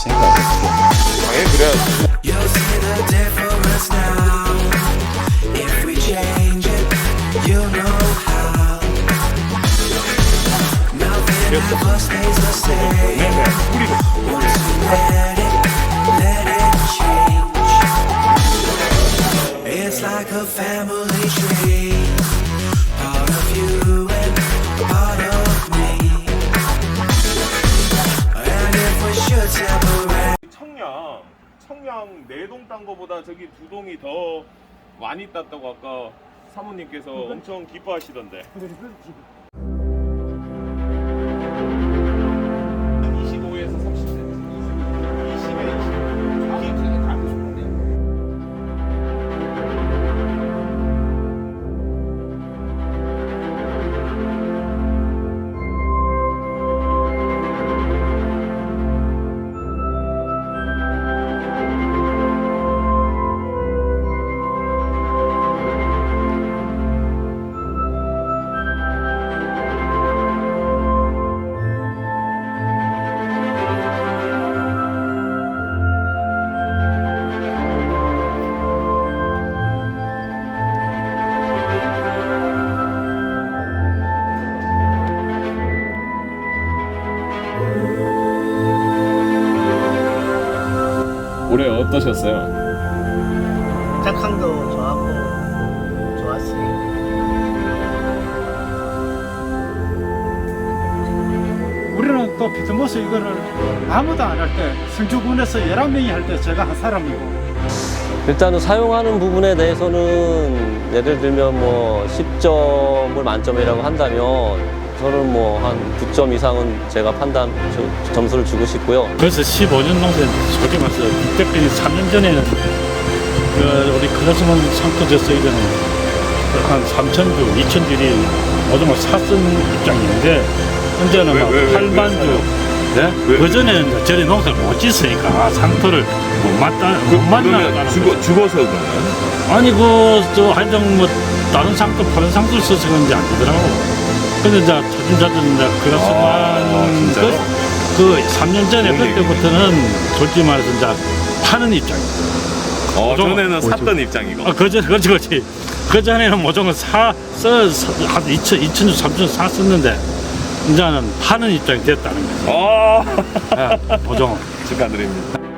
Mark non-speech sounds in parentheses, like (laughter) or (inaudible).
sing that. You'll see the difference now. If we change it, you know how. Nothing ever stays the same. 청량, 청량 네동딴 거보다 저기 두 동이 더 많이 땄다고 아까 사모님께서 엄청 기뻐하시던데. 어떠셨어요? 작황도 좋았고 좋았어요. 우리는 또 비트모스 이거를 아무도 안 할 때 성주군에서 11명이 할 때 제가 한 사람이고 일단은 사용하는 부분에 대해서는 예를 들면 뭐 10점을 만점이라고 한다면 저는 뭐 한 9점 이상은 제가 판단 저- 점수를 주고 싶고요. 그래서 15년 농사 솔직히 말해서 이때까지 3년 전에는 그 우리 클래스만 상토됐어 이전에 한 3천주, 2천주리 오징어 샀은 입장인데 현재는 왜, 막 왜, 왜, 왜 8만주 네? 왜? 그 전에는 저리 농사를 못 짓으니까 상토를 못 맞다 못 만나 죽어, 죽어서 그러나요? 아니 그 저 하여튼 뭐 다른 상도 파는 상도 있어서 그런지 안 되더라고. 근데 이제 차츰차츰 이제 그렇지만 아, 진짜요? 그, 그 3년 전에 그때부터는 솔직히 말해서 이제 파는 입장이야. 어, 오징어. 전에는 샀던 입장이고. 아, 그전 그렇지 그렇지. 그 전에는 모종을 사써한 2천 2천 3천 샀었는데 이제는 파는 입장이 됐다는 거지. 어, 예, 모종. (laughs) 축하드립니다.